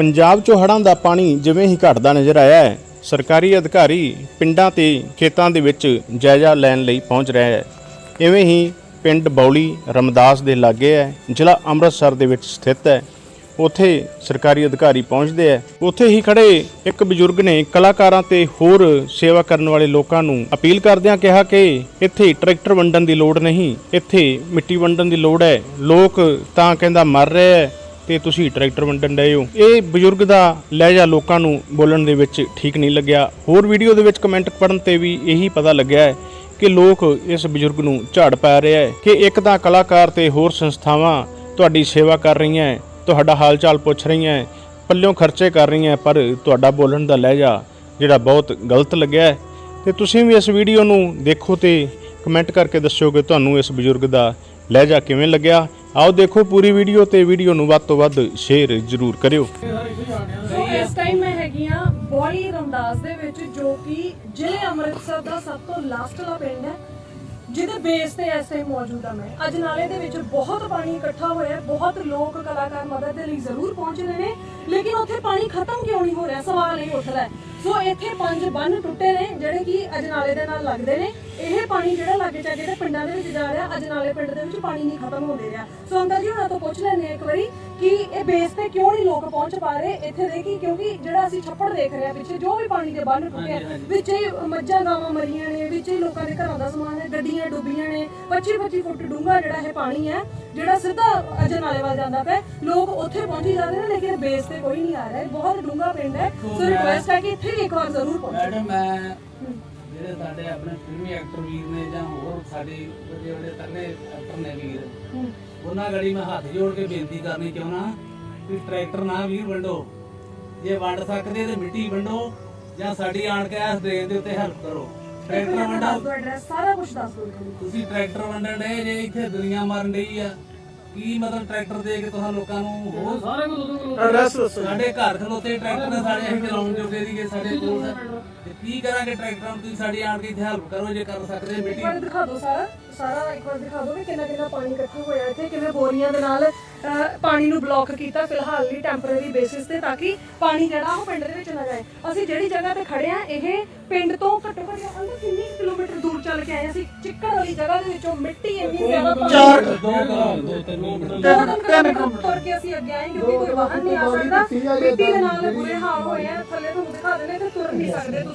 ਪੰਜਾਬ 'ਚੋਂ ਹੜ੍ਹਾਂ ਦਾ ਪਾਣੀ ਜਿਵੇਂ ਹੀ ਘਟਦਾ ਨਜ਼ਰ ਆਇਆ ਹੈ, ਸਰਕਾਰੀ ਅਧਿਕਾਰੀ ਪਿੰਡਾਂ ਤੇ ਖੇਤਾਂ ਦੇ ਵਿੱਚ ਜਾਇਜ਼ਾ ਲੈਣ ਲਈ ਪਹੁੰਚ ਰਿਹਾ ਹੈ। ਇਵੇਂ ਹੀ ਪਿੰਡ ਬੌਲੀ ਰਮਦਾਸ ਦੇ ਲਾਗੇ ਹੈ, ਜ਼ਿਲ੍ਹਾ ਅੰਮ੍ਰਿਤਸਰ ਦੇ ਵਿੱਚ ਸਥਿਤ ਹੈ। ਉੱਥੇ ਸਰਕਾਰੀ ਅਧਿਕਾਰੀ ਪਹੁੰਚਦੇ ਹੈ। ਉੱਥੇ ਹੀ ਖੜੇ ਇੱਕ ਬਜ਼ੁਰਗ ਨੇ ਕਲਾਕਾਰਾਂ ਤੇ ਹੋਰ ਸੇਵਾ ਕਰਨ ਵਾਲੇ ਲੋਕਾਂ ਨੂੰ ਅਪੀਲ ਕਰਦਿਆਂ ਕਿਹਾ ਕਿ ਇੱਥੇ ਟਰੈਕਟਰ ਵੰਡਣ ਦੀ ਲੋੜ ਨਹੀਂ, ਇੱਥੇ ਮਿੱਟੀ ਵੰਡਣ ਦੀ ਲੋੜ ਹੈ। ਲੋਕ ਤਾਂ ਕਹਿੰਦਾ ਮਰ ਰਹੇ ਹੈ ਤੇ ਤੁਸੀਂ ਟਰੈਕਟਰ ਵੰਡਣ ਡਏ ਹੋ। ਇਹ ਬਜ਼ੁਰਗ ਦਾ ਲਹਿਜਾ ਲੋਕਾਂ ਨੂੰ ਬੋਲਣ ਦੇ ਵਿੱਚ ਠੀਕ ਨਹੀਂ ਲੱਗਿਆ। ਹੋਰ ਵੀਡੀਓ ਦੇ ਵਿੱਚ ਕਮੈਂਟ ਪੜਨ ਤੇ ਵੀ ਇਹੀ ਪਤਾ ਲੱਗਿਆ ਹੈ ਕਿ ਲੋਕ ਇਸ ਬਜ਼ੁਰਗ ਨੂੰ ਝਾੜ ਪਾ ਰਿਹਾ ਹੈ ਕਿ ਇੱਕ ਤਾਂ ਕਲਾਕਾਰ ਤੇ ਹੋਰ ਸੰਸਥਾਵਾਂ ਤੁਹਾਡੀ ਸੇਵਾ ਕਰ ਰਹੀਆਂ ਤੁਹਾਡਾ ਹਾਲ ਚਾਲ ਪੁੱਛ ਰਹੀਆਂ ਪੱਲਿਓਂ ਖਰਚੇ ਕਰ ਰਹੀਆਂ ਹੈ, ਪਰ ਤੁਹਾਡਾ ਬੋਲਣ ਦਾ ਲਹਿਜਾ ਜਿਹੜਾ ਬਹੁਤ ਗਲਤ ਲੱਗਿਆ ਹੈ। ਤੇ ਤੁਸੀਂ ਵੀ ਇਸ ਵੀਡੀਓ ਨੂੰ ਦੇਖੋ ਤੇ ਕਮੈਂਟ ਕਰਕੇ ਦੱਸਿਓ ਕਿ ਤੁਹਾਨੂੰ ਇਸ ਬਜ਼ੁਰਗ ਦਾ ਲਹਿਜਾ ਕਿਵੇਂ ਲੱਗਿਆ। ਆਓ ਦੇਖੋ ਪੂਰੀ ਵੀਡੀਓ ਤੇ ਵੀਡੀਓ ਨੂੰ ਵੱਧ ਤੋਂ ਵੱਧ ਸ਼ੇਅਰ ਜ਼ਰੂਰ ਕਰਿਓ। ਸੋ ਇਸ ਟਾਈਮ ਮੈਂ ਹੈਗੀ ਆ ਬੋਲੀ ਰਮਦਾਸ ਦੇ ਵਿੱਚ, ਜੋ ਕਿ ਜ਼ਿਲ੍ਹੇ ਅੰਮ੍ਰਿਤਸਰ ਦਾ ਸਭ ਤੋਂ ਲਾਸਟ ਪਿੰਡ ਹੈ, ਜਿਹਦੇ ਬੇਸ ਤੇ ਇਸ ਟਾਈਮ ਮੌਜੂਦ ਆ ਮੈਂ। ਅੱਜ ਨਾਲੇ ਦੇ ਵਿੱਚ ਬਹੁਤ ਪਾਣੀ ਇਕੱਠਾ ਹੋਇਆ ਬਹੁਤ ਲੋਕ ਕਲਾਕਾਰ ਮਦਦ ਦੇ ਲਈ ਜ਼ਰੂਰ ਪਹੁੰਚ ਰਹੇ ਨੇ, ਲੇਕਿਨ ਉੱਥੇ ਪਾਣੀ ਖਤਮ ਕਿਉਂ ਨਹੀਂ ਹੋ ਰਿਹਾ? ਸਵਾਲ ਇਹ ਉੱਠਦਾ ਸੋ ਇੱਥੇ ਪੰਜ ਬੰਨ ਟੁੱਟੇ ਨੇ, ਜਿਹੜੇ ਕਿ ਅਜਨਾਲੇ ਦੇ ਨਾਲ ਲੱਗਦੇ ਨੇ। ਇਹ ਪਾਣੀ ਜਿਹੜਾ ਲੱਗੇ ਚਾ ਜਿਹੜੇ ਪਿੰਡਾਂ ਦੇ ਵਿੱਚ ਜਾ ਰਿਹਾ ਅਜਨਾਲੇ ਪਿੰਡ ਦੇ ਵਿੱਚ ਪਾਣੀ ਨਹੀਂ ਖਤਮ ਹੁੰਦੇ ਰਿਹਾ। ਸੋ ਅੰਕਲ ਜੀ ਉਹਨਾਂ ਤੋਂ ਪੁੱਛ ਹਾਂ ਇੱਕ ਵਾਰੀ ਕਿ ਇਹ ਬੇਸ ਤੇ ਕਿਉਂ ਨਹੀਂ ਲੋਕ ਪਹੁੰਚ ਪਾ ਰਹੇ? ਇੱਥੇ ਦੇ ਕਿ ਕਿਉਂਕਿ ਜਿਹੜਾ ਅਸੀਂ ਛੱਪੜ ਦੇਖ ਰਹੇ ਹਾਂ ਪਿੱਛੇ ਜੋ ਵੀ ਪਾਣੀ ਦੇ ਬੰਨ ਟੁੱਟੇ ਆ ਵਿੱਚ ਹੀ ਮੱਝਾਂ ਗਾਵਾਂ ਮਰੀਆਂ ਨੇ ਵਿੱਚ ਹੀ ਲੋਕਾਂ ਦੇ ਘਰਾਂ ਦਾ ਸਮਾਨ ਹੈ ਗੱਡੀਆਂ ਡੁੱਬੀਆਂ ਨੇ 25 25 ਫੁੱਟ ਡੂੰਘਾ ਜਿਹੜਾ ਇਹ ਪਾਣੀ ਹੈ ਜਿਹੜਾ ਸਿੱਧਾ ਅਜਨਾਲੇ ਵੱਲ ਜਾਂਦਾ ਪਿਆ। ਲੋਕ ਉੱਥੇ ਪਹੁੰਚੀ ਜਾਂਦੇ ਨੇ ਲੇਕਿਨ ਬੇਸ ਤੇ ਕੋਈ ਨਹੀਂ ਆ ਰਿਹਾ। ਬਹੁਤ ਡੂੰਘਾ ਪਿੰਡ ਹੈ। ਸੋ ਰਿਕੁਐਸਟ ਹੈ ਕਿ ਇੱਥੇ ਇੱਕ ਵਾਰ ਜ਼ਰੂਰ ਪਹੁੰਚੋ। ਮੈਡਮ ਮੈਂ ਜਿਹੜੇ ਸਾਡੇ ਆਪਣੇ ਫਿਲਮੀ ਐਕਟਰ ਵੀਰ ਨੇ ਜਾਂ ਹੋਰ ਸਾਡੇ ਵੱਡੇ ਵੱਡੇ ਤਗੜੇ ਐਕਟਰ ਨੇ ਵੀਰ। ਉਹਨਾਂ ਗੜੀ ਮੈਂ ਹੱਥ ਜੋੜ ਕੇ ਬੇਨਤੀ ਕਰਨੀ ਚਾਹੁੰਦਾ ਕਿ ਟਰੈਕਟਰ ਨਾ ਵੀਰ ਵੰਡੋ। ਜੇ ਵੰਡ ਸਕਦੇ ਤੇ ਮਿੱਟੀ ਵੰਡੋ ਜਾਂ ਸਾਡੀ ਆਣ ਕੇ ਇਸ ਦੇਣ ਦੇ ਉੱਤੇ ਹੈਲਪ ਕਰੋ। ਟਰੈਕਟਰ ਵੰਡੋ। ਸਾਰਾ ਕੁਝ ਦੱਸ ਦਿਓ ਤੁਸੀਂ ਟਰੈਕਟਰ ਵੰਡਣ ਦੇ ਜੇ ਇੱਥੇ ਦੁਨੀਆ ਮਰਨ ਡਈ ਆ। ਕੀ ਮਤਲਬ ਟਰੈਕਟਰ ਦੇ ਕੇ ਤੁਹਾਨੂੰ ਲੋਕਾਂ ਨੂੰ ਹੋਰ? ਸਾਰੇ ਸਾਡੇ ਘਰ ਖਲੋਤੇ ਟਰੈਕਟਰ ਨੇ ਸਾਡੇ ਅਸੀਂ ਚਲਾਉਣ ਜੋਗੇ ਦੀਗੇ ਸਾਡੇ ਕੋਲ ਤੇ। ਕੀ ਕਰਾਂਗੇ ਟਰੈਕਟਰਾਂ ਨੂੰ? ਤੁਸੀਂ ਸਾਡੀ ਆਣ ਕੇ ਇੱਥੇ ਹੈਲਪ ਕਰੋ ਜੇ ਕਰ ਸਕਦੇ ਇੱਕ ਮਿੱਟੀ ਵਾਰ ਦਿਖਾ ਦਿਓ ਸਾਰਾ। ਸਾਰਾ ਇੱਕ ਵਾਰ ਦਿਖਾ ਦਿਓ ਕਿ ਕਿੰਨਾ ਕਿੰਨਾ ਪਾਣੀ ਇਕੱਠਾ ਹੋਇਆ ਇੱਥੇ ਕਿਵੇਂ ਬੋਰੀਆਂ ਦੇ ਨਾਲ ਅਹ, ਪਾਣੀ ਨੂੰ ਬਲੌਕ ਕੀਤਾ ਫਿਲਹਾਲ ਲਈ ਟੈਂਪਰੇਰੀ ਬੇਸਿਸ ਤੇ ਤਾਂ ਕਿ ਪਾਣੀ ਜਿਹੜਾ ਉਹ ਪਿੰਡ ਦੇ ਵਿੱਚ ਨਾ ਜਾਏ। ਅਸੀਂ ਜਿਹੜੀ ਜਗ੍ਹਾ ਤੇ ਖੜੇ ਆ ਇਹ ਪਿੰਡ ਤੋਂ ਘੱਟੋ ਘੱਟ ਅੰਦਰ ਕਿੰਨੀ ਕੁ ਕਿਲੋਮੀਟਰ ਦੂਰ ਚੱਲ ਕੇ ਆਏ ਹਾਂ। ਅਸੀਂ ਚਿੱਕੜ ਵਾਲੀ ਜਗ੍ਹਾ ਦੇ ਵਿੱਚੋਂ ਮਿੱਟੀ ਇੰਨੀ ਜ਼ਿਆਦਾ ਚਾਰ ਦੋ ਦੋ ਤਿੰਨ ਤਿੰਨ ਕਿਲੋਮੀਟਰ ਤੁਰ ਕੇ ਅਸੀਂ ਅੱਗੇ ਆਏ ਕਿਉਂਕਿ ਕੋਈ ਵਾਹਨ ਨਹੀਂ ਆ ਸਕਦਾ। ਮਿੱਟੀ ਦੇ ਨਾਲ ਬੁਰੇ ਹਾਲ ਹੋਏ ਆ ਥੱਲੇ ਤੁਹਾਨੂੰ ਦਿਖਾ ਦਿੰਦੇ ਤੇ ਤੁਰ ਨਹੀਂ ਸਕਦੇ ਤੁਸੀਂ।